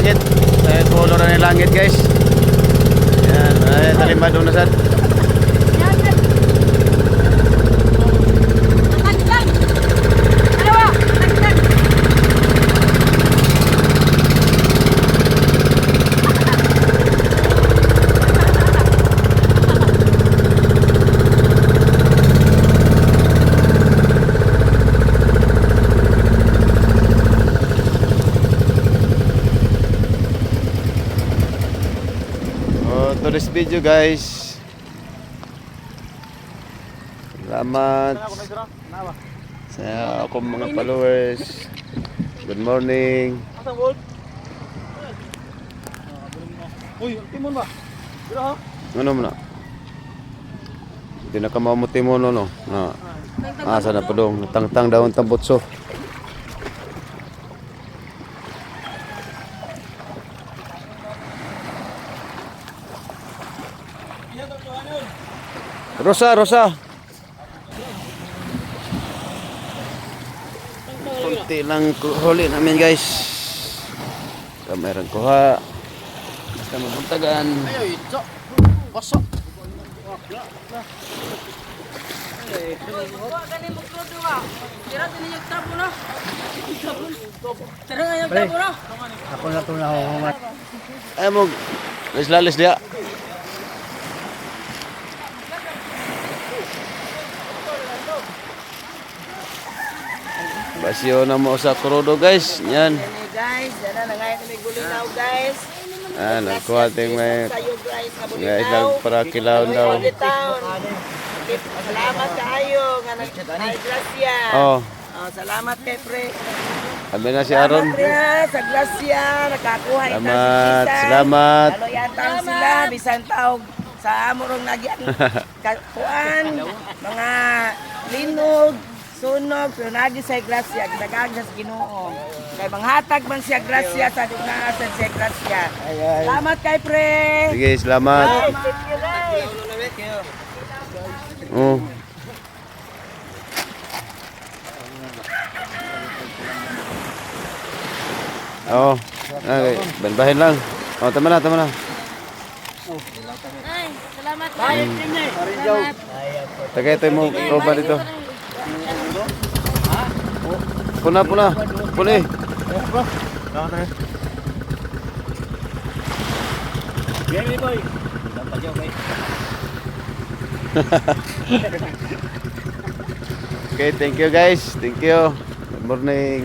langit. Dahil color na yung langit guys. Yan, ay talimad na sad. To this video guys. Salamat sa akong mga followers. Good morning. Asa gold? Uy, timon ba? Dira ha? Ano mo na? Hindi na ka mamuti mo no, no? Na, asa na pa dong? Natangtang daw ang tambutso. Rosa, Rosa. Kunti lang huli namin guys. Kamerang kuha. Basta mabuntagan. Ayo, itso. Pasok. Ako na ito nahuhumat. Ay mo, lalis dia. Basyo na mo sa krudo guys. Yan. guys, dala na ngayon may gulinaw guys. Ah, nagkuha ting may guys, ilang para kilaw daw. Salamat kayo nga nag ay grasya. Oh, Oh, salamat kay pre. sabi na si Aaron. Salamat sa grasya nakakuha ita Salamat, salamat. Ano yatang sila bisan taog sa amorong nagyan kuan mga linog sunog pero nagi sa grasya ginagaga sa Ginoo kay manghatag man siya grasya sa dinaasan siya grasya salamat kay pre Sige, salamat. You, guys. Oh. Oh, okay. Banbahin lang. Oh, tama na, tama na. Ay, salamat. Ay, Salamat. Tagay tayo mo roba dito. Puna, puna. Puna eh. Salamat na. Bien, mi boy. Tampayo kay. Okay, thank you guys. Thank you. Good morning.